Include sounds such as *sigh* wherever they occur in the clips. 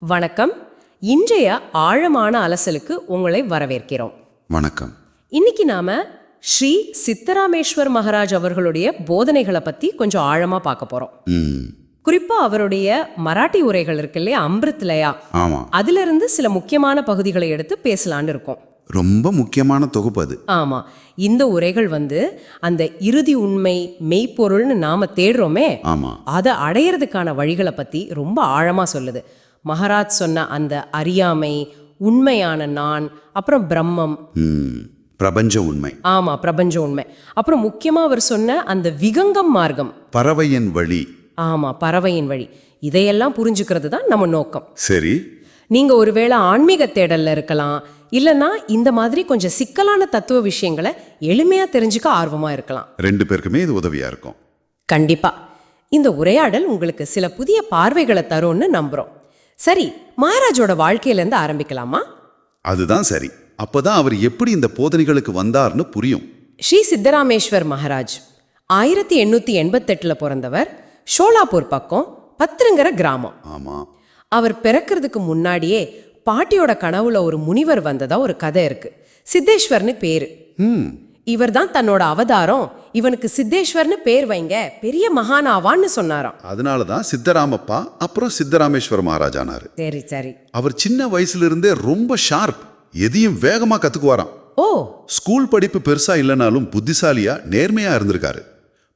வணக்கம். இன்றைய ஆழமான அலசலுக்கு உங்களை வரவேற்கிறோம். வணக்கம். இன்னைக்கு நாம ஸ்ரீ சித்தராமேஸ்வர் மகாராஜ் அவர்களுடைய போதனைகளை பத்தி கொஞ்சம் ஆழமா பார்க்க போறோம். குறிப்பா அவருடைய மராட்டி உரைகள் இருக்கு இல்லையா? அமிர்த்லயா அதுல இருந்து சில முக்கியமான பகுதிகளை எடுத்து பேசலான்னு இருக்கோம். ரொம்ப முக்கியமான தொகுப்பு அது. ஆமா. இந்த உரைகள் வந்து அந்த இறுதி உண்மை மெய்ப்பொருள்னு நாம தேடுறோமே. ஆமாம் அதை அடையிறதுக்கான வழிகளை பத்தி ரொம்ப ஆழமா சொல்லுது. மகாராஜ் சொன்ன அந்த அறியாமை உண்மையான நான் அப்புறம் பிரம்மம். ம் பிரபஞ்ச உண்மை. ஆமா பிரபஞ்ச உண்மை. அப்புறம் முக்கியமா அவர் சொன்ன அந்த விகங்கம் மார்க்கம். பறவையின் வழி. ஆமா பறவையின் வழி. இதையெல்லாம் புரிஞ்சுக்கிறது தான் நம்ம நோக்கம். சரி. நீங்க ஒருவேளை ஆன்மீக தேடல்ல இருக்கலாம் இல்லனா இந்த மாதிரி கொஞ்சம் சிக்கலான தத்துவ விஷயங்களை எளிமையா தெரிஞ்சுக்க ஆர்வமா இருக்கலாம். ரெண்டு பேருக்குமே இது உதவியா இருக்கும். கண்டிப்பா. இந்த உரையாடல் உங்களுக்கு சில புதிய பார்வைகளை தரும்னு நம்புறோம். சரி மகாராஜோட வாழ்க்கையில இருந்து ஆரம்பிக்கலாமா? அதுதான் சரி. அப்பதான் அவர் எப்படி இந்த போதனைகளுக்கு வந்தார்னு புரியும். ஸ்ரீ சித்தராமேஸ்வர் மகாராஜ் ஆயிரத்தி எண்ணூத்தி எண்பத்தெட்டுல பிறந்தவர் ஷோலாப்பூர் பக்கம் பத்திரங்கிற கிராமம். ஆமா. அவர் பிறக்கிறதுக்கு முன்னாடியே பாட்டியோட கனவுல ஒரு முனிவர் வந்ததா ஒரு கதை இருக்கு. சித்தேஸ்வர்னு பேரு. ம். இவர் தான் தன்னோட அவதாரம். இவனுக்கு சித்தேஸ்வர்னு பேர் வைங்க. பெரிய மகான் ஆவான்னு சொன்னாராம். அதனால தான் சித்தராமப்பா அப்புறம் சித்தராமேஸ்வர மகாராஜானாரு. சரி சரி. அவர் சின்ன வயசுல இருந்தே ரொம்ப ஷார்ப் எதையும் வேகமா கத்துக்குவாராம். ஓ! ஸ்கூல் படிப்பு பெருசா இல்லைனாலும் புத்திசாலியா நேர்மையா இருந்திருக்காரு.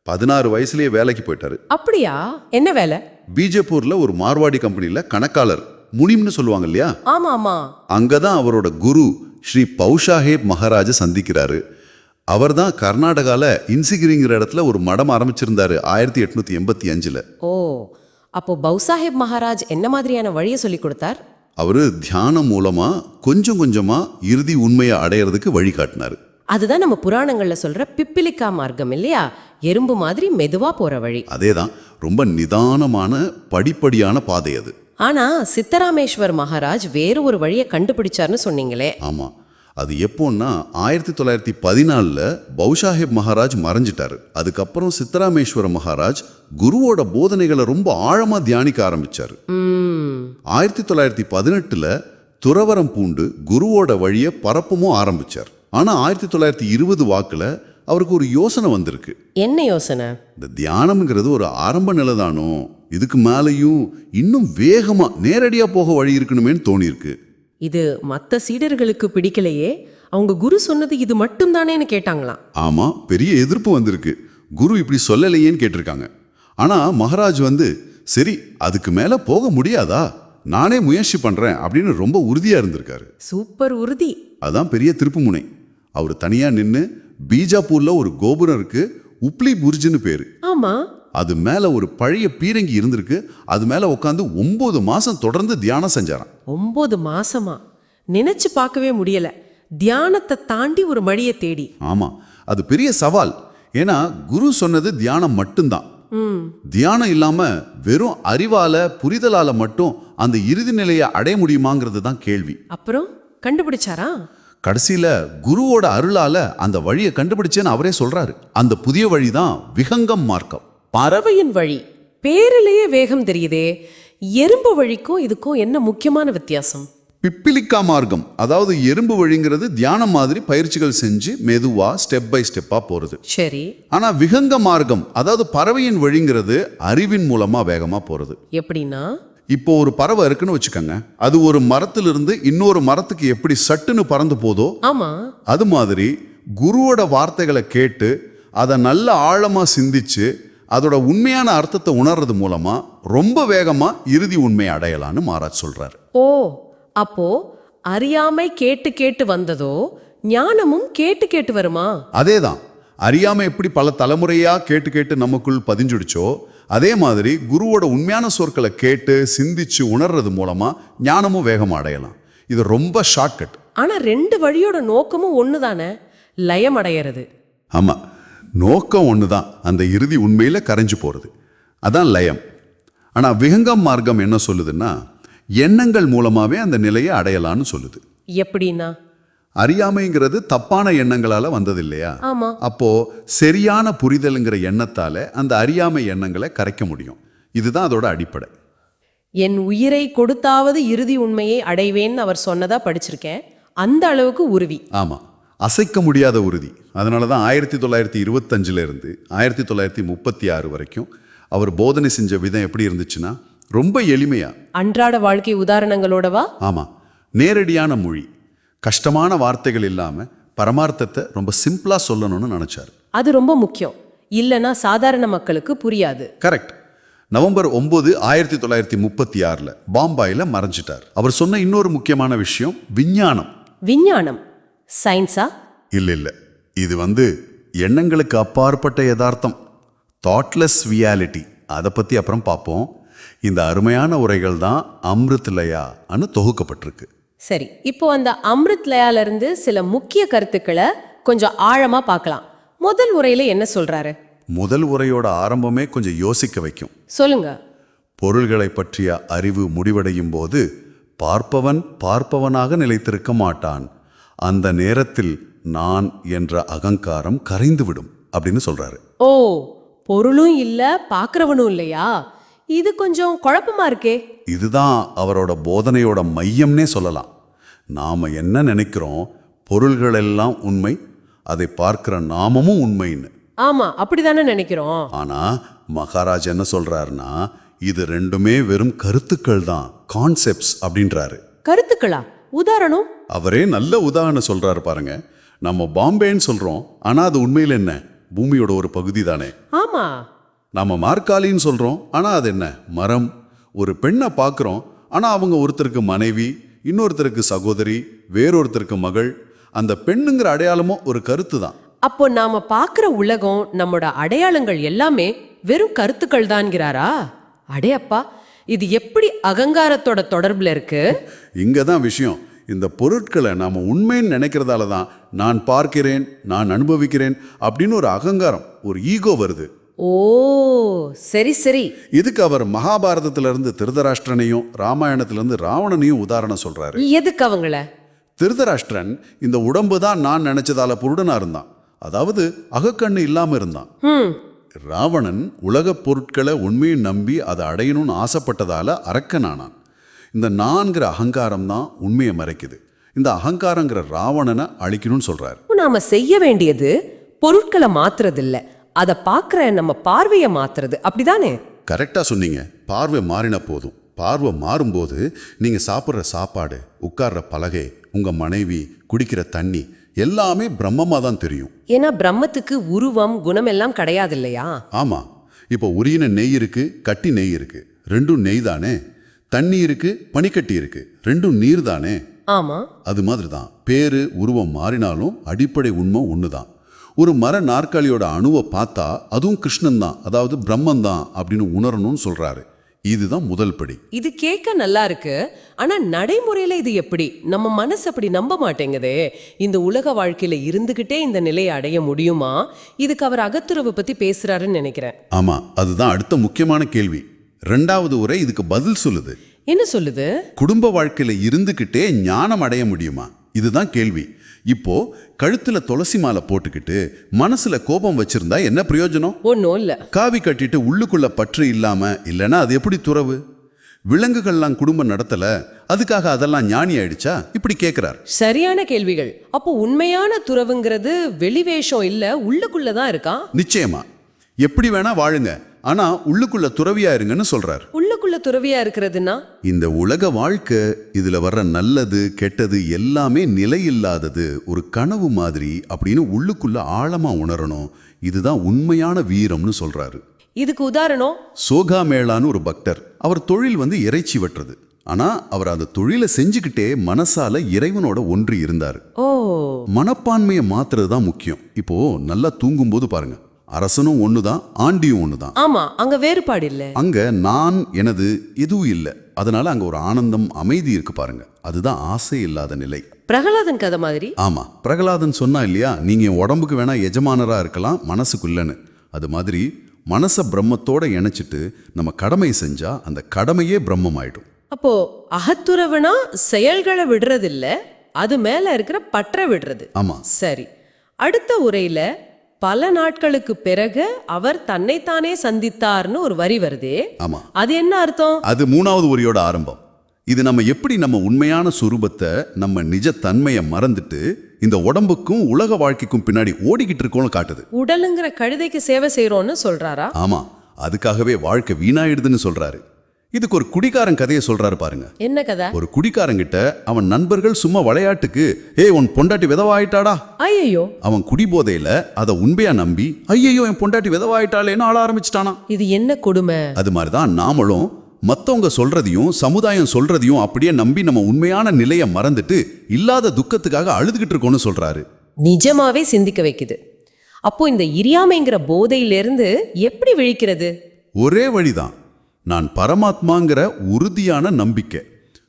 பதினாறு வயசுலயே வேலைக்கு போயிட்டாரு. அப்படியா? என்ன வேலை? பீஜப்பூர்ல ஒரு மார்வாடி கம்பெனில கணக்காளர். முனிம்னு சொல்லுவாங்க இல்லையா? ஆமா ஆமா அங்கதான் அவரோட குரு ஸ்ரீ பௌஷாஹேப் மகாராஜ சந்திக்கிறாரு. அவர்தான் கர்நாடகால இன்சிகிரிங்கிற இடத்துல ஒரு மடம் ஆரம்பிச்சிருந்தாரு ஆயிரத்தி எட்நூத்தி எண்பத்தி அஞ்சுல. ஓ அப்போ பௌசாஹேப் மகாராஜ் என்ன மாதிரியான வழியை சொல்லி கொடுத்தார்? அவரு தியானம் மூலமா கொஞ்சம் கொஞ்சமா இறுதி உண்மையை அடையறதுக்கு வழிகாட்டினாரு அதுதான் நம்ம புராணங்கள்ல சொல்ற பிப்பிலிக்கா மார்க்கம் இல்லையா? எறும்பு மாதிரி மெதுவா போற வழி. அதேதான் ரொம்ப நிதானமான படிப்படியான பாதை அது. ஆனா சித்தராமேஸ்வர் மகாராஜ் வேறு ஒரு வழியை கண்டுபிடிச்சார்னு சொன்னீங்களே. ஆமா அது எப்போன்னா ஆயிரத்தி தொள்ளாயிரத்தி பதினாலில் பௌஷாஹேப் மகாராஜ் மறைஞ்சிட்டாரு. அதுக்கப்புறம் சித்தராமேஸ்வர மகாராஜ் குருவோட போதனைகளை ரொம்ப ஆழமா தியானிக்க ஆரம்பிச்சாரு. ம். ஆயிரத்தி தொள்ளாயிரத்தி பதினெட்டுல துறவரம் பூண்டு குருவோட வழியை பரப்பவும் ஆரம்பிச்சார். ஆனா ஆயிரத்தி தொள்ளாயிரத்தி இருபது வாக்குல அவருக்கு ஒரு யோசனை வந்திருக்கு. என்ன யோசனை? இந்த தியானம்ங்கிறது ஒரு ஆரம்ப நிலைதானோ இதுக்கு மேலேயும் இன்னும் வேகமா நேரடியா போக வழி இருக்கணுமேன்னு தோணியிருக்கு. இது மத்த சீடர்களுக்கு பிடிக்கலையே அவங்க குரு சொன்னது இது மட்டும் தானேன்னு கேட்டாங்களாம். ஆமா பெரிய எதிர்ப்பு வந்திருக்கு. குரு இப்படி சொல்லலையேன்னு கேட்டிருக்காங்க. ஆனா மகாராஜ் வந்து சரி அதுக்கு மேல போக முடியாதா? நானே முயற்சி பண்றேன் அப்படின்னு ரொம்ப உறுதியா இருந்திருக்காரு. சூப்பர் உறுதி. அதான் பெரிய திருப்புமுனை. அவர் தனியா நின்னு பீஜாப்பூர்ல ஒரு கோபுரம் இருக்கு உப்ளி புர்ஜுன்னு பேரு. ஆமா. அது மேல ஒரு பழைய பீரங்கி இருந்திருக்கு. அது மேல உட்காந்து ஒன்பது மாசம் தொடர்ந்து தியானம் செஞ்சாராம். ஒன்பது மாசமா? நினைச்சு பார்க்கவே முடியல. தியானத்தை தாண்டி ஒரு வழியை தேடி. ஆமா. அது பெரிய சவால். ஏன்னா குரு சொன்னது தியானம் மட்டும்தான். ம். தியானம் இல்லாம வெறும் அறிவால புரிதலால மட்டும் அந்த இறுதி நிலையை அடைய முடியுமாங்கிறது தான் கேள்வி. அப்புறம்? கண்டுபிடிச்சாரா? கடைசியில குருவோட அருளால அந்த வழியை கண்டுபிடிச்சேன்னு அவரே சொல்றாரு. அந்த புதிய வழிதான் விஹங்கம் மார்க்கம். பறவையின் வழி. பேரிலேயே வேகம் தெரியுதே. எறும்பு வழிக்கும் இதுக்கும் என்ன முக்கியமான வித்தியாசம்? பிப்பிலிக்கா மார்க்கம் அதாவது எறும்பு வழிங்கிறது தியானம் மாதிரி பயிற்சிகள் செஞ்சு மெதுவா ஸ்டெப் பை ஸ்டெப்பா போறது. சரி. ஆனா விஹங்க மார்க்கம் அதாவது பறவையின் வழிங்கிறது அறிவின் மூலமா வேகமா போறது. எப்படின்னா? இப்போ ஒரு பறவை இருக்குன்னு வச்சுக்கோங்க. அது ஒரு மரத்திலிருந்து இன்னொரு மரத்துக்கு எப்படி சட்டுன்னு பறந்து போதோ ஆமா. அது மாதிரி குருவோட வார்த்தைகளை கேட்டு அதை நல்ல ஆழமா சிந்திச்சு அதோட உண்மையான அர்த்தத்தை உணர்றது மூலமா ரொம்ப வேகமா இறுதி உண்மையை அடையலான்னு மாராஜ் சொல்றாரு. ஓ அப்போ அறியாமை கேட்டு கேட்டு வந்ததோ ஞானமும் கேட்டு கேட்டு வருமா? அதேதான். அறியாம எப்படி பல தலைமுறையா கேட்டு கேட்டு நமக்குள் பதிஞ்சுடுச்சோ அதே மாதிரி குருவோட உண்மையான சொற்களை கேட்டு சிந்திச்சு உணர்றது மூலமா ஞானமும் வேகமா அடையலாம். இது ரொம்ப ஷார்ட்கட் ஆனா ரெண்டு வழியோட நோக்கமும் ஒண்ணுதானே? லயம் அடையிறது ஆமா. நோக்கம் ஒண்ணுதான். அந்த இறுதி உண்மையில கரைஞ்சு போறது. அதான் லயம். ஆனா விஹங்கம் மார்க்கம் என்ன சொல்லுதுன்னா எண்ணங்கள் மூலமாவே அந்த நிலையை அடையலாம்னு சொல்லுது. எப்படின்னா? அறியாமைங்கிறது தப்பான எண்ணங்களால வந்தது இல்லையா அப்போ சரியான புரிதலுங்கிற எண்ணத்தால அந்த அறியாமை எண்ணங்களை கரைக்க முடியும். இதுதான் அதோட அடிப்படை. என் உயிரை கொடுத்தாவது இறுதி உண்மையை அடைவேன்னு அவர் சொன்னதா படிச்சிருக்கேன். அந்த அளவுக்கு உருவி. ஆமா. அசைக்க முடியாத உறுதி. அதனால தான் ஆயிரத்தி தொள்ளாயிரத்தி இருபத்தஞ்சில் இருந்து ஆயிரத்தி தொள்ளாயிரத்தி முப்பத்தி ஆறு வரைக்கும் அவர் போதனை செஞ்ச விதம் எப்படி இருந்துச்சுன்னா ரொம்ப எளிமையா. அன்றாட வாழ்க்கை உதாரணங்களோடவா? ஆமா. நேரடியான மொழி. கஷ்டமான வார்த்தைகள் இல்லாம பரமார்த்தத்தை ரொம்ப சிம்பிளா சொல்லணும்னு நினைச்சார். அது ரொம்ப முக்கியம். இல்லனா சாதாரண மக்களுக்கு புரியாது. கரெக்ட். நவம்பர் ஒன்பது ஆயிரத்தி தொள்ளாயிரத்தி முப்பத்தி ஆறில் பாம்பாயில் மறைஞ்சிட்டார். அவர் சொன்ன இன்னொரு முக்கியமான விஷயம் விஞ்ஞானம். விஞ்ஞானம். சயின்ஸா இல்லை இல்லை இது வந்து எண்ணங்களுக்கு அப்பாற்பட்ட யதார்த்தம். தாட்லெஸ் ரியாலிட்டி அதை பற்றி அப்புறம் பார்ப்போம் இந்த அருமையான உரைகள் தான் அம்ருத்லயா அனு தொகுக்கப்பட்டிருக்கு. சரி. இப்போ அந்த அம்ரித் லயால இருந்து சில முக்கிய கருத்துக்களை கொஞ்சம் ஆழமா பார்க்கலாம் முதல் உரையில என்ன சொல்றாரு? முதல் உரையோட ஆரம்பமே கொஞ்சம் யோசிக்க வைக்கும். சொல்லுங்க. பொருள்களை பற்றிய அறிவு முடிவடையும் போது பார்ப்பவன் பார்ப்பவனாக நிலைத்திருக்க மாட்டான். அந்த நேரத்தில் நான் என்ற அகங்காரம் கரைந்துவிடும் அப்படின்னு சொல்றாரு. ஓ பொருளும் இல்ல பார்க்கறவனும் இல்லையா? இது கொஞ்சம் குழப்பமா இருக்கே. இதுதான் அவரோட போதனையோட மையம்னே சொல்லலாம். நாம என்ன நினைக்கிறோம்? பொருள்கள் எல்லாம் உண்மை அதை பார்க்கிற நாமமும் உண்மைன்னு. ஆமா அப்படிதானே நினைக்கிறோம். ஆனா மகாராஜ் என்ன சொல்றாருன்னா இது ரெண்டுமே வெறும் கருத்துக்கள் தான் கான்செப்ட்ஸ் அப்படின்றாரு. கருத்துக்களா? உதாரணம்? அவரே நல்ல உதாரணம் சொல்றாரு பாருங்க. நம்ம பாம்பேன்னு சொல்றோம் ஆனா அது உண்மையில் என்ன? பூமியோட ஒரு பகுதி தானே ஆமா. நாம மார்க்காலின்னு சொல்றோம் ஆனா அது என்ன? மரம். ஒரு பெண்ணை பார்க்குறோம் ஆனா அவங்க ஒருத்தருக்கு மனைவி இன்னொருத்தருக்கு சகோதரி வேறொருத்தருக்கு மகள். அந்த பெண்ணுங்கிற அடையாளமும் ஒரு கருத்து தான் அப்போ நாம பார்க்கிற உலகம் நம்மோட அடையாளங்கள் எல்லாமே வெறும் கருத்துக்கள் தான்ங்கிறாரா? அடே அப்பா இது எப்படி அகங்காரத்தோட தொடர்புல இருக்கு? இங்க தான் விஷயம். இந்த பொருட்களை நாம உண்மைன்னு நினைக்கிறதால தான் நான் பார்க்கிறேன் நான் அனுபவிக்கிறேன் அப்படின்னு ஒரு அகங்காரம் ஒரு ஈகோ வருது. ஓ சரி சரி. இதுக்கு அவர் மகாபாரதத்திலிருந்து திருதராஷ்டிரனையும் ராமாயணத்திலிருந்து ராவணனையும் உதாரணம் சொல்றாரு. எதுக்கு அவங்கள? திருதராஷ்டிரன் இந்த உடம்பு தான் நான் நினைச்சதால புருடனா இருந்தான். அதாவது அகக்கண்ணு இல்லாம இருந்தான். ராவணன் உலகப் பொருட்களை உண்மையை நம்பி அதை அடையணும்னு ஆசைப்பட்டதால அரக்கனானான். இந்த நான்கிற அகங்காரம் தான் உண்மையை மறைக்குது. இந்த அகங்காரங்கிற ராவணனை அழிக்கணும்னு சொல்றாரு. நாம செய்ய வேண்டியது பொருட்களை மாத்துறது இல்ல அத பார்க்கிற நம்ம பார்வையை மாத்துறது. அப்படிதானே? கரெக்டாக சொன்னீங்க. பார்வை மாறின போதும். பார்வை மாறும்போது நீங்கள் சாப்பிட்ற சாப்பாடு உட்கார்ற பலகை உங்கள் மனைவி குடிக்கிற தண்ணி எல்லாமே பிரம்மமாக தான் தெரியும். ஏன்னா பிரம்மத்துக்கு உருவம் குணம் எல்லாம் கிடையாது இல்லையா? ஆமாம் இப்போ உரியின நெய் இருக்கு கட்டி நெய் இருக்கு. ரெண்டும் நெய் தானே தண்ணி இருக்கு பனிக்கட்டி இருக்கு. ரெண்டும் நீர் தானே ஆமா. அது மாதிரி தான் பேரு உருவம் மாறினாலும் அடிப்படை உண்மை ஒன்று தான் ஒரு மர நாற்காலியோட அணுவை பார்த்தா அதுவும் கிருஷ்ணன் தான் அதாவது பிரம்மன் தான் அப்படின்னு உணரணும்னு சொல்றாரு. இதுதான் முதல் படி. இது கேட்க நல்லா இருக்கு. ஆனா நடைமுறையில இது எப்படி? நம்ம மனசு அப்படி நம்ப மாட்டேங்குதே. இந்த உலக வாழ்க்கையில இருந்துகிட்டே இந்த நிலையை அடைய முடியுமா? இதுக்கு அவர் அகத்துறவு பத்தி பேசுறாருன்னு நினைக்கிறேன். ஆமா அதுதான் அடுத்த முக்கியமான கேள்வி. ரெண்டாவது உரை இதுக்கு பதில் சொல்லுது. என்ன சொல்லுது? குடும்ப வாழ்க்கையில இருந்துக்கிட்டே ஞானம் அடைய முடியுமா? இதுதான் கேள்வி. இப்போ கழுத்துல துளசி மாலை போட்டுக்கிட்டு மனசுல கோபம் வச்சிருந்தா என்ன பிரயோஜனம்? ஒன்றும் இல்ல. காவி கட்டிட்டு உள்ளுக்குள்ள பற்று இல்லாம இல்லைன்னா அது எப்படி துறவு? விலங்குகள்லாம் குடும்பம் நடத்தல அதுக்காக அதெல்லாம் ஞானி ஆயிடுச்சா? இப்படி கேட்கிறார் சரியான கேள்விகள். அப்போ உண்மையான துறவுங்கிறது வெளிவேஷம் இல்ல உள்ளுக்குள்ள தான் இருக்கா? நிச்சயமா. எப்படி வேணா வாழுங்க. ஆனா உள்ளுக்குள்ள துறவியா இருங்கன்னு சொல்றார். உள்ளுக்குள்ள துறவியா இருக்கிறதுனா இந்த உலக வாழ்க்கை இதுல வர்ற நல்லது கெட்டது எல்லாமே நிலையில்லாதது ஒரு கனவு மாதிரி அப்படின்னு உள்ளுக்குள்ள ஆழமா உணரணும். இதுதான் உண்மையான வீரம்னு சொல்றாரு. இதுக்கு உதாரணம்? சோகா மேளான்னு ஒரு பக்தர். அவர் தொழில் வந்து இறைச்சி வெட்டுறது. ஆனா அவர் அந்த தொழிலை செஞ்சுக்கிட்டே மனசால இறைவனோட ஒன்றி இருந்தார். ஓ. மனப்பான்மையை மாத்துறது தான் முக்கியம். இப்போ நல்லா தூங்கும்போது பாருங்க. அரசனும் ஒண்ணுதான் ஆண்டியும் ஒண்ணுதான். ஆமா அங்க வேறுபாடு இல்ல. அங்க நான் எனது எதுவும் இல்லை. அதனால அங்க ஒரு ஆனந்தம் அமைதி இருக்கு பாருங்க. அதுதான் ஆசை இல்லாத நிலை. பிரகலாதன் கதை மாதிரி? ஆமா பிரகலாதன் சொன்னா இல்லையா நீங்க என் உடம்புக்கு வேணா எஜமானரா இருக்கலாம் மனசுக்குள்ளன்னு. அது மாதிரி மனசை பிரம்மத்தோட இணைச்சிட்டு நம்ம கடமை செஞ்சா அந்த கடமையே பிரம்மம் ஆயிடும் அப்போ அகத்துறவுனா செயல்களை விடுறது இல்ல அது மேல இருக்கிற பற்ற விடுறது. ஆமா. சரி அடுத்த உரையில பல நாட்களுக்கு பிறகு அவர் தன்னைத்தானே சந்தித்தார்னு ஒரு வரி வருதே. ஆமா. அது என்ன அர்த்தம்? அது மூணாவது வரியோட ஆரம்பம். இது நம்ம எப்படி நம்ம உண்மையான சுரூபத்தை நம்ம நிஜ தன்மையை மறந்துட்டு இந்த உடம்புக்கும் உலக வாழ்க்கைக்கும் பின்னாடி ஓடிக்கிட்டு இருக்கோம்னு காட்டுது. உடலுங்கிற கழுதைக்கு சேவை செய்றோம்னு சொல்றாரா? ஆமா. அதுக்காகவே வாழ்க்கை வீணாயிடுதுன்னு சொல்றாரு. இதுக்கு ஒரு குடிகாரன் கதையை சொல்றாரு பாருங்க. என்ன கதை? ஒரு குடிக்காரங்கிட்ட அவன் நண்பர்கள் சும்மா விளையாட்டுக்கு ஏய் உன் பொண்டாட்டி விதவாயிட்டாடா. ஐயோ அவன் குடிபோதையில அதை உண்மையா நம்பி ஐயையோ என் பொண்டாட்டி விதவாயிட்டாளேன்னு ஆள ஆரம்பிச்சிட்டானா. இது என்ன கொடுமை? அது மாதிரி தான் நாமளும் மத்தவங்க சொல்றதையும் சமுதாயம் சொல்றதையும் அப்படியே நம்பி நம்ம உண்மையான நிலையை மறந்துட்டு இல்லாத துக்கத்துக்காக அழுதுகிட்டு இருக்கோம்னு சொல்றாரு. நிஜமாவே சிந்திக்க வைக்குது. அப்போ இந்த இரியாமைங்கிற போதையிலிருந்து எப்படி விழிக்கிறது? ஒரே வழிதான். நான் பரமாத்மாங்கிற உறுதியான நம்பிக்கை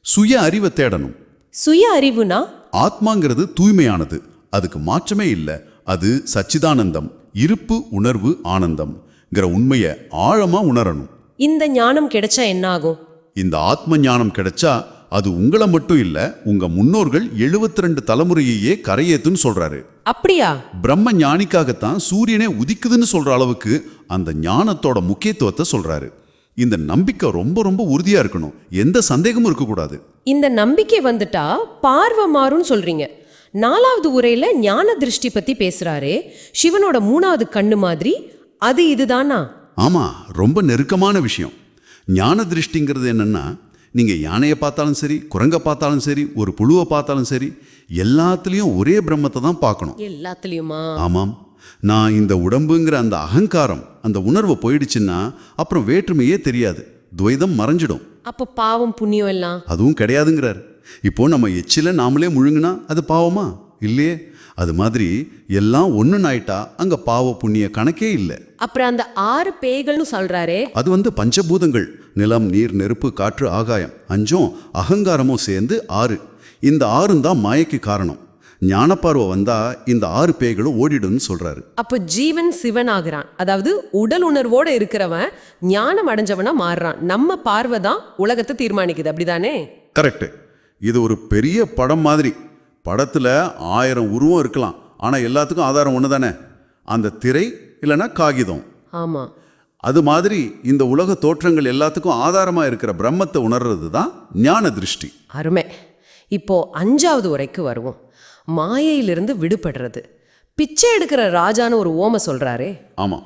சுய அறிவை தேடணும். சுய அறிவுனா? ஆத்மாங்கிறது தூய்மையானது. அதுக்கு மாற்றமே இல்லை. அது சச்சிதானந்தம் இருப்பு உணர்வு ஆனந்தம்ங்கிற உண்மையை ஆழமா உணரணும். இந்த ஞானம் கிடைச்சா என்ன ஆகும் இந்த ஆத்ம ஞானம் கிடைச்சா அது உங்களை மட்டும் இல்ல உங்க முன்னோர்கள் 72 ரெண்டு தலைமுறையையே கரையேத்துன்னு சொல்றாரு. அப்படியா? பிரம்ம ஞானிக்காகத்தான் சூரியனே உதிக்குதுன்னு சொல்ற அளவுக்கு அந்த ஞானத்தோட முக்கியத்துவத்தை சொல்றாரு. இந்த நம்பிக்கை ரொம்ப ரொம்ப உறுதியா இருக்கணும். எந்த சந்தேகமும் இருக்கக்கூடாது. இந்த நம்பிக்கை வந்துட்டா பார்வை மாறும்னு சொல்றீங்க. நாலாவது உரையில ஞான திருஷ்டி பத்தி பேசுறாரே. சிவனோட மூணாவது கண்ணு மாதிரி அது இதுதானா? ஆமா ரொம்ப நெருக்கமான விஷயம். ஞான திருஷ்டிங்கிறது என்னன்னா நீங்க யானையை பார்த்தாலும் சரி குரங்கை பார்த்தாலும் சரி ஒரு புழுவை பார்த்தாலும் சரி எல்லாத்துலேயும் ஒரே பிரம்மத்தை தான் பார்க்கணும். எல்லாத்துலயுமா? ஆமாம். நான் இந்த உடம்புங்கிற அந்த அகங்காரம் அந்த உணர்வு போயிடுச்சுன்னா அப்புறம் வேற்றுமையே தெரியாது. துவைதம் மறைஞ்சிடும். அப்ப பாவம் புண்ணியம் எல்லாம்? அதுவும் கிடையாதுங்கிறார். இப்போ நம்ம எச்சில நாமளே முழுங்கினா அது பாவமா? இல்லையே. அது மாதிரி எல்லாம் ஒன்று ஆயிட்டா அங்க பாவ புண்ணிய கணக்கே இல்லை. அப்புறம் அந்த ஆறு பேய்கள்னு சொல்றாரே. அது வந்து பஞ்சபூதங்கள். நிலம் நீர் நெருப்பு காற்று ஆகாயம். அஞ்சும் அகங்காரமும் சேர்ந்து ஆறு. இந்த ஆறும் தான் மாயைக்கு காரணம். ஞானப்பார்வை வந்தா இந்த ஆறு பேய்களும் ஓடிடும்னு சொல்றாரு. அப்போ ஜீவன் சிவன் ஆகுறான் அதாவது உடல் உணர்வோட இருக்கிறவன் ஞானம் அடைஞ்சவனா மாறுறான். நம்ம பார்வை தான் உலகத்தை தீர்மானிக்குது. அப்படிதானே? கரெக்டு இது ஒரு பெரிய படம் மாதிரி. படத்துல ஆயிரம் உருவம் இருக்கலாம். ஆனா எல்லாத்துக்கும் ஆதாரம் ஒன்று தானே அந்த திரை இல்லைன்னா காகிதம். ஆமா. அது மாதிரி இந்த உலக தோற்றங்கள் எல்லாத்துக்கும் ஆதாரமா இருக்கிற பிரம்மத்தை உணர்றது தான் ஞான திருஷ்டி. அருமை. இப்போ அஞ்சாவது உரைக்கு வருவோம். மாயையிலிருந்து விடுபடுறது. பிச்சை எடுக்கிற ராஜான்னு ஒரு ஓம சொல்றாரே. ஆமாம்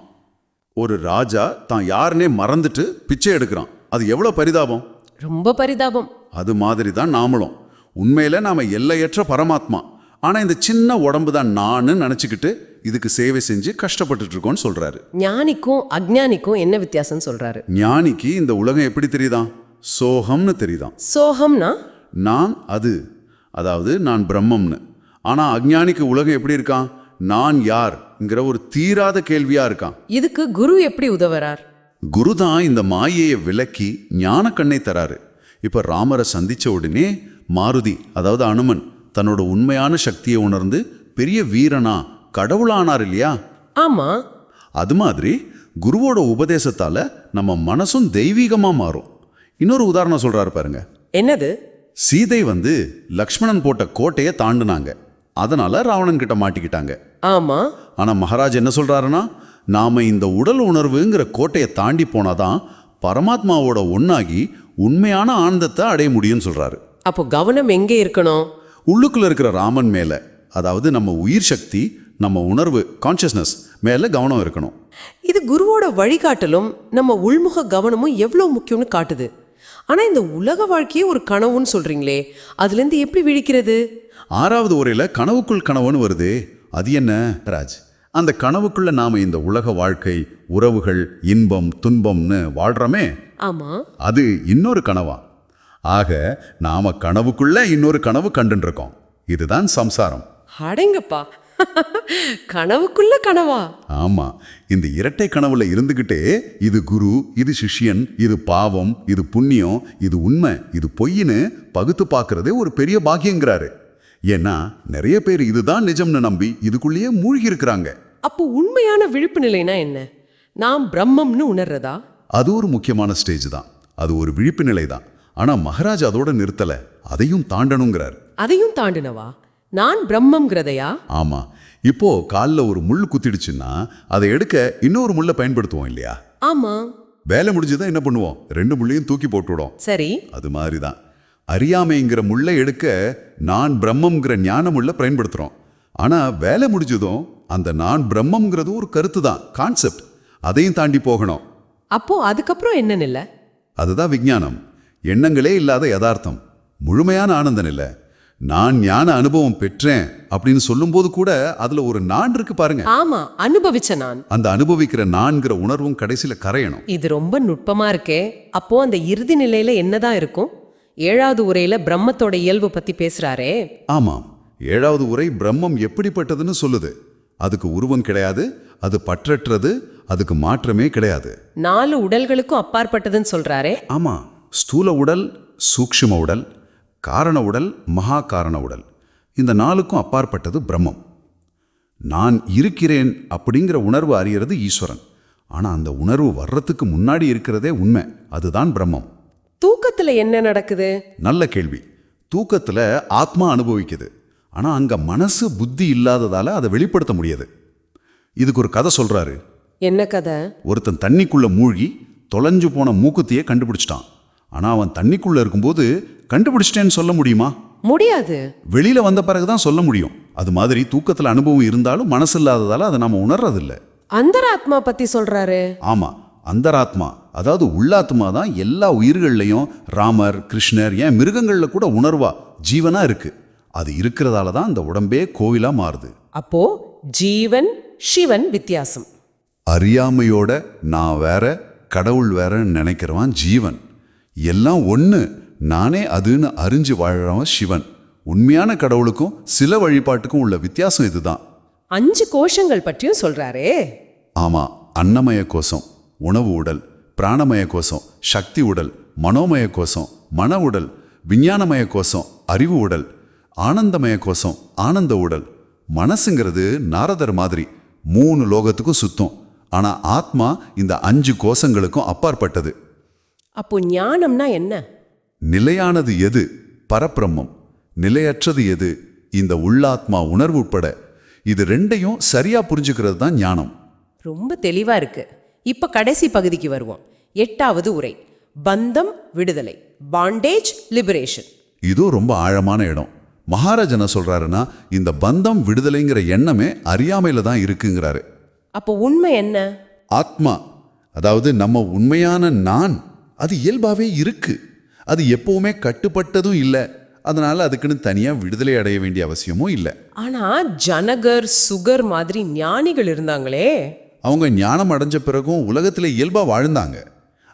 ஒரு ராஜா தான் யாருன்னே மறந்துட்டு பிச்சை எடுக்கிறான். அது எவ்வளோ பரிதாபம்? ரொம்ப பரிதாபம். அது மாதிரி தான் நாமளும். உண்மையில நாம எல்லையற்ற பரமாத்மா. ஆனா இந்த சின்ன உடம்பு தான் நான்னு நினச்சிக்கிட்டு இதுக்கு சேவை செஞ்சு கஷ்டப்பட்டுட்டு இருக்கோம்னு சொல்றாரு. ஞானிக்கும் அஜ்ஞானிக்கும் என்ன வித்தியாசம்னு சொல்றாரு? ஞானிக்கு இந்த உலகம் எப்படி தெரியுதாம் சோகம்னு தெரியுதாம். சோகம்னா? நான் அது. அதாவது நான் பிரம்மம்னு. ஆனா அஜ்ஞானிக்கு உலகம் எப்படி இருக்கான்? நான் யார்ங்கிற ஒரு தீராத கேள்வியா இருக்கான். இதுக்கு குரு எப்படி உதவுறார்? குரு தான் இந்த மாயையை விலக்கி ஞான கண்ணை தராரு. இப்ப ராமரை சந்திச்ச உடனே மாருதி அதாவது அனுமன் தன்னோட உண்மையான சக்தியை உணர்ந்து பெரிய வீரனா கடவுளானார் இல்லையா? ஆமா. அது மாதிரி குருவோட உபதேசத்தால நம்ம மனசும் தெய்வீகமா மாறும். இன்னொரு உதாரணம் சொல்றாரு பாருங்க. என்னது? சீதை வந்து லக்ஷ்மணன் போட்ட கோட்டையை தாண்டுனாங்க. அதனால ராவணன் கிட்ட மாட்டிக்கிட்டாங்க. ஆமா. ஆனா மகாராஜ் என்ன சொல்றாருன்னா நாம இந்த உடல் உணர்வுங்கிற கோட்டையை தாண்டி போனாதான் பரமாத்மாவோட ஒண்ணாகி உண்மையான ஆனந்தத்தை அடைய முடியும்னு சொல்றாரு. அப்போ கவனம் எங்கே இருக்கணும்? உள்ளுக்குள்ள இருக்கிற ராமன் மேல அதாவது நம்ம உயிர் சக்தி நம்ம உணர்வு கான்ஷியஸ்னஸ் மேல கவனம் இருக்கணும். இது குருவோட வழிகாட்டலும் நம்ம உள்முக கவனமும் எவ்வளோ முக்கியம்னு காட்டுது. ஆனா இந்த உலக வாழ்க்கையே ஒரு கனவுன்னு சொல்றீங்களே அதுலேருந்து எப்படி விழிக்கிறது? ஆறாவது உரையில கனவுக்குள் கனவுன்னு வருதே. அது என்ன? ராஜ் அந்த கனவுக்குள்ள நாம இந்த உலக வாழ்க்கை உறவுகள் இன்பம் துன்பம்னு வாழ்றோமே? ஆமா. அது இன்னொரு கனவா? ஆக நாம கனவுக்குள்ள இன்னொரு கனவு கண்டுட்டு இருக்கோம் இதுதான் சம்சாரம். அடங்கப்பா. *laughs* கனவுக்குள்ள கனவா? ஆமா. இந்த இரட்டை கனவுல இருந்துகிட்டே இது குரு இது சிஷ்யன் இது பாவம் இது புண்ணியம் இது உண்மை இது பொய்ன்னு பகுத்து பார்க்கறதே ஒரு பெரிய பாக்கியங்கிறாரு. ஏன்னா நிறைய பேர் இதுதான் நிஜம்னு நம்பி இதுக்குள்ளேயே மூழ்கி இருக்கிறாங்க அப்போ உண்மையான விழிப்பு நிலைனா என்ன? நாம் பிரம்மம்னு உணர்றதா? அது ஒரு முக்கியமான ஸ்டேஜ் தான். அது ஒரு விழிப்பு நிலை தான். ஆனா மகாராஜ் அதோட நிறுத்தல. அதையும் தாண்டணுங்கிறார். அதையும் தாண்டினவா? நான் பிரம்மம்ங்கிறதையா? ஆமா. இப்போ காலில் ஒரு முள் குத்திடுச்சுன்னா அதை எடுக்க இன்னொரு முள்ளை பயன்படுத்துவோம் இல்லையா? ஆமா. வேலை முடிஞ்சுதான் என்ன பண்ணுவோம்? ரெண்டு முள்ளையும் தூக்கி போட்டுவிடும். சரி. அது மாதிரி தான் அறியாமைங்கிற முள்ளை எடுக்க நான் பிரம்மம்ங்கிற ஞான முள்ளை பயன்படுத்துகிறோம் ஆனால் வேலை முடிஞ்சதும் அந்த நான் பிரம்மம்ங்கிறது ஒரு கருத்து தான் கான்செப்ட் அதையும் தாண்டி போகணும். அப்போ அதுக்கப்புறம் என்ன நிலை அதுதான் விஞ்ஞானம். எண்ணங்களே இல்லாத யதார்த்தம். முழுமையான ஆனந்தம் இல்லை. நான் ஞான அனுபவம் பெற்றேன் அப்படின்னு சொல்லும்போது கூட அதுல ஒரு நான் இருக்கு பாருங்க. ஆமா அனுபவிச்ச நான். அந்த அனுபவிக்கிற நான்கிற உணர்வும் கடைசியில கரையணும். இது ரொம்ப நுட்பமா இருக்கே. அப்போ அந்த இறுதி நிலையில என்னதான் இருக்கும்? ஏழாவது உரையில பிரம்மத்தோட இயல்பு பத்தி பேசுறாரே. ஆமாம். ஏழாவது உரை பிரம்மம் எப்படிப்பட்டதுன்னு சொல்லுது. அதுக்கு உருவம் கிடையாது அது பற்றற்றது அதுக்கு மாற்றமே கிடையாது. நாலு உடல்களுக்கும் அப்பாற்பட்டதுன்னு சொல்றாரே. ஆமா. ஸ்தூல உடல் சூக்ஷ்ம உடல் காரண உடல் மகா காரண உடல். இந்த நாலுக்கும் அப்பாற்பட்டது பிரம்மம். நான் இருக்கிறேன் அப்படிங்கிற உணர்வு அறியறது ஈஸ்வரன். ஆனா அந்த உணர்வு வர்றதுக்கு முன்னாடி இருக்கிறதே உண்மை. அதுதான் பிரம்மம். தூக்கத்துல என்ன நடக்குது? நல்ல கேள்வி. தூக்கத்துல ஆத்மா அனுபவிக்குது. ஆனா அங்க மனசு புத்தி இல்லாததால அதை வெளிப்படுத்த முடியாது. இதுக்கு ஒரு கதை சொல்றாரு. என்ன கதை? ஒருத்தன் தண்ணிக்குள்ள மூழ்கி தொலைஞ்சு போன மூக்குத்தியை கண்டுபிடிச்சிட்டான். ஆனா அவன் தண்ணிக்குள்ள இருக்கும்போது கண்டுபிடிச்சிட்டேன்னு சொல்ல முடியுமா? முடியாது. வெளியில வந்த பிறகுதான் சொல்ல முடியும். அது மாதிரி தூக்கத்துல அனுபவம் இருந்தாலும் மனசு இல்லாததால அதை நாம உணர்றதில்ல. அந்தராத்மா பத்தி சொல்றாரு. ஆமா. அந்தராத்மா அதாவது உள்ளாத்மா தான் எல்லா உயிர்கள்லையும் ராமர் கிருஷ்ணர் ஏன் மிருகங்கள்ல கூட உணர்வா ஜீவனா இருக்கு. அது இருக்கிறதால தான் அந்த உடம்பே கோவிலா மாறுது. அப்போ ஜீவன் சிவன் வித்தியாசம். அறியாமையோட நான் வேற கடவுள் வேறன்னு நினைக்கிறவன் ஜீவன். எல்லாம் ஒன்று நானே அதுன்னு அறிஞ்சு வாழறவன் சிவன். உண்மையான கடவுளுக்கும் சில வழிபாட்டுக்கும் உள்ள வித்தியாசம் இதுதான். அஞ்சு கோஷங்கள் பற்றியும் சொல்றாரே. ஆமா அன்னமய கோஷம். உணவு உடல் பிராணமய கோஷம் சக்தி உடல் மனோமய கோஷம் மன உடல் விஞ்ஞானமய கோஷம் அறிவு உடல் ஆனந்தமய கோஷம் ஆனந்த உடல். மனசுங்கிறது நாரதர் மாதிரி மூணு லோகத்துக்கும் சுத்தம். ஆனா ஆத்மா இந்த அஞ்சு கோஷங்களுக்கும் அப்பாற்பட்டது. அப்போ ஞானம்னா என்ன? நிலையானது எது? பரபிரம்மம். நிலையற்றது எது? இந்த உள்ளாத்மா உணர்வு உட்பட. இது ரெண்டையும் சரியா புரிஞ்சுக்கிறது தான் ஞானம். ரொம்ப தெளிவா இருக்கு. இப்ப கடைசி பகுதிக்கு வருவோம். எட்டாவது உரை. பந்தம் விடுதலை. பாண்டேஜ் லிபரேஷன் இதுவும் ரொம்ப ஆழமான இடம். மகாராஜ் என்ன சொல்றாருன்னா இந்த பந்தம் விடுதலைங்கிற எண்ணமே அறியாமையில தான் இருக்குங்கிறாரு. அப்போ உண்மை என்ன? ஆத்மா அதாவது நம்ம உண்மையான நான் அது இயல்பாவே இருக்கு. அது எப்பவுமே கட்டுப்பட்டதும் இல்லை. அதனால அதுக்குன்னு தனியா விடுதலை அடைய வேண்டிய அவசியமும் இல்லை. ஆனா ஜனகர் சுகர் மாதிரி ஞானிகள் இருந்தாங்களே. அவங்க ஞானம் அடைஞ்ச பிறகும் உலகத்துல இயல்பா வாழ்ந்தாங்க.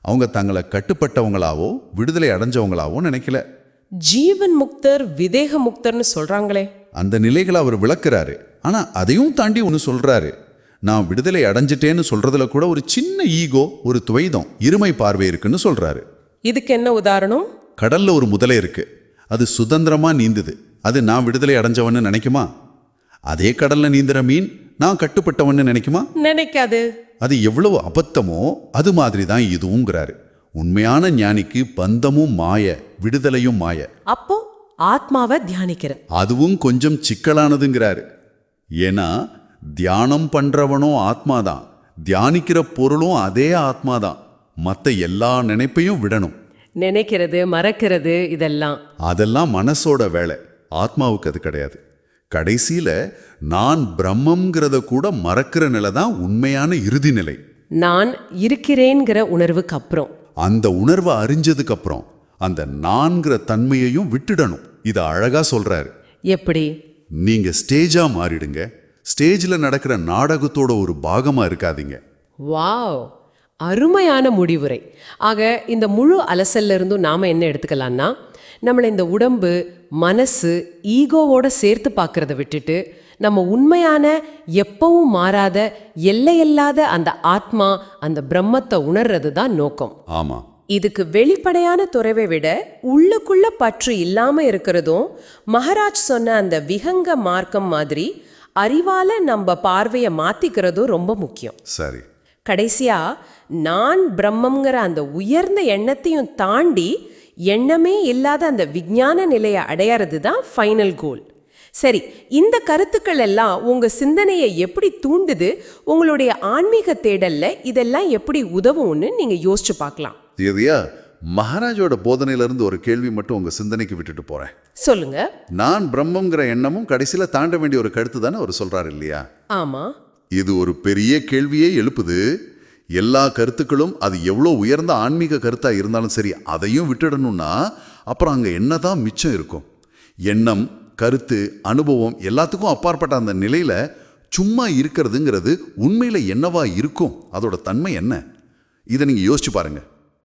அவங்க தங்களை கட்டுப்பட்டவங்களாவோ விடுதலை அடைஞ்சவங்களாவோ நினைக்கல. ஜீவன் முக்தர் விதேக முக்தர்னு சொல்றாங்களே. அந்த நிலைகளை அவர் விளக்குறாரு. ஆனா அதையும் தாண்டி ஒன்று சொல்றாரு. நான் விடுதலை அடைஞ்சிட்டேன்னு சொல்றதுல கூட ஒரு சின்ன ஈகோ ஒரு துவைதம் இருமை பார்வை இருக்குன்னு சொல்றாரு. இதுக்கு என்ன உதாரணம்? கடல்ல ஒரு முதலை இருக்கு. அது சுதந்திரமா நீந்துது. அது நான் விடுதலை அடைஞ்சவன்னு நினைக்குமா? அதே கடல்ல நீந்துற மீன் நான் கட்டுப்பட்டவன்னு நினைக்குமா? நினைக்காது. அது எவ்வளவு அபத்தமோ அது மாதிரி தான் இதுவுங்கிறாரு. உண்மையான ஞானிக்கு பந்தமும் மாய விடுதலையும் மாய. அப்போ ஆத்மாவை தியானிக்கிறேன் அதுவும் கொஞ்சம் சிக்கலானதுங்கிறாரு. ஏன்னா தியானம் பண்றவனும் ஆத்மாதான். தியானிக்கிற பொருளும் அதே ஆத்மாதான். மற்ற எல்லா நினைப்பையும் விடணும். நினைக்கிறது மறக்கிறது இதெல்லாம். அதெல்லாம் மனசோட வேலை. ஆத்மாவுக்கு அது கிடையாது. கடைசியில நான் பிரம்மங்கிறத கூட மறக்கிற நிலை தான் உண்மையான இறுதி நிலை. நான் இருக்கிறேங்கிற உணர்வுக்கு அப்புறம். அந்த உணர்வை அறிஞ்சதுக்கு அப்புறம் அந்த நான்கிற தன்மையையும் விட்டுடணும். இதை அழகா சொல்றாரு. எப்படி? நீங்க ஸ்டேஜா மாறிடுங்க. ஸ்டேஜ்ல நடக்கிற நாடகத்தோட ஒரு பாகமா இருக்காதீங்க. வாவ்! அருமையான முடிவுரை. ஆக இந்த முழு அலசல்ல இருந்தும் நாம என்ன எடுத்துக்கலாம்னா நம்மளை இந்த உடம்பு மனசு ஈகோவோட சேர்த்து பார்க்கறத விட்டுட்டு நம்ம உண்மையான எப்பவும் மாறாத எல்லையில்லாத அந்த ஆத்மா அந்த பிரம்மத்தை உணர்றது தான் நோக்கம். ஆமா. இதுக்கு வெளிப்படையான துறவை விட உள்ளுக்குள்ள பற்று இல்லாம இருக்கிறதும் மகாராஜ் சொன்ன அந்த விஹங்க மார்க்கம் மாதிரி அறிவால நம்ம பார்வையை மாத்திக்கிறதும் ரொம்ப முக்கியம். சரி. கடைசியா நான் பிரம்மங்கிற அந்த உயர்ந்த எண்ணத்தையும் தாண்டி எண்ணமே இல்லாத அந்த விஞ்ஞான நிலையை அடையறது தான் ஃபைனல் கோல் சரி இந்த கருத்துக்கள் எல்லாம் உங்க சிந்தனையை எப்படி தூண்டுது? உங்களுடைய ஆன்மீக தேடல்ல இதெல்லாம் எப்படி உதவும்னு நீங்க யோசிச்சு பார்க்கலாம். தேதியா மகாராஜோட போதனையிலிருந்து ஒரு கேள்வி மட்டும் உங்க சிந்தனைக்கு விட்டுட்டு போறேன். சொல்லுங்க. நான் பிரம்மங்கிற எண்ணமும் கடைசியில தாண்ட வேண்டிய ஒரு கருத்து தானே அவர் சொல்றாரு இல்லையா? ஆமா. இது ஒரு பெரிய கேள்வியே எழுப்புது. எல்லா கருத்துக்களும் அது எவ்வளோ உயர்ந்த ஆன்மீக கருத்தாக இருந்தாலும் சரி அதையும் விட்டுடணும்னா அப்புறம் அங்கே என்ன தான் மிச்சம் இருக்கும்? எண்ணம் கருத்து அனுபவம் எல்லாத்துக்கும் அப்பாற்பட்ட அந்த நிலையில் சும்மா இருக்கிறதுங்கிறது உண்மையில் என்னவா இருக்கும்? அதோட தன்மை என்ன? இதை நீங்கள் யோசிச்சு பாருங்கள்